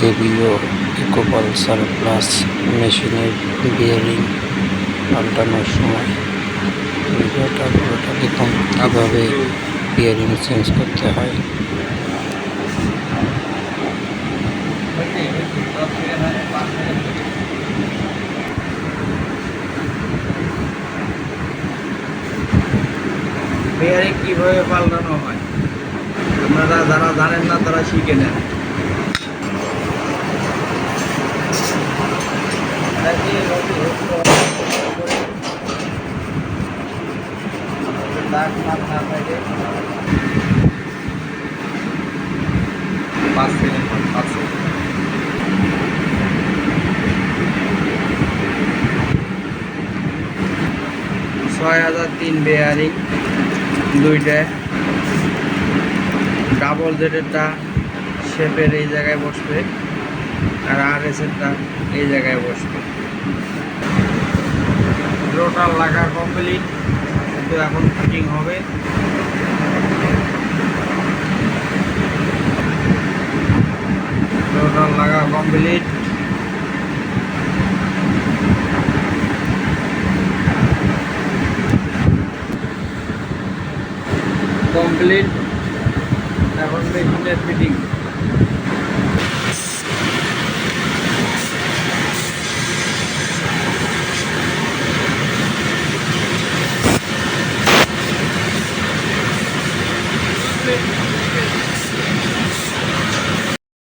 কেবিও ইকোপালসার plus মেশিনের bearing পাল্টানোর সময়। ভিডিওটা পুরোটা দেখুন, কীভাবে বিয়ারিং চেঞ্জ করতে হয়। বেয়ারিং কীভাবে পাল্টানো হয়? আপনারা যারা জানেন না, তারা শিখে নেন। পাঁচ সেকেন্ড পাঁচ ছয় হাজার তিন বেয়ারিং দুইটা। ডাবল জেডেরটা শেপের এই জায়গায় বসবে আর আর এসেরটা এই জায়গায় বসবে। রোটার লাগা কমপ্লিট কিন্তু এখন ফিটিং হবে। লাগা কমপ্লিট কমপ্লিট এখন মেশিনের ফিটিং আসলে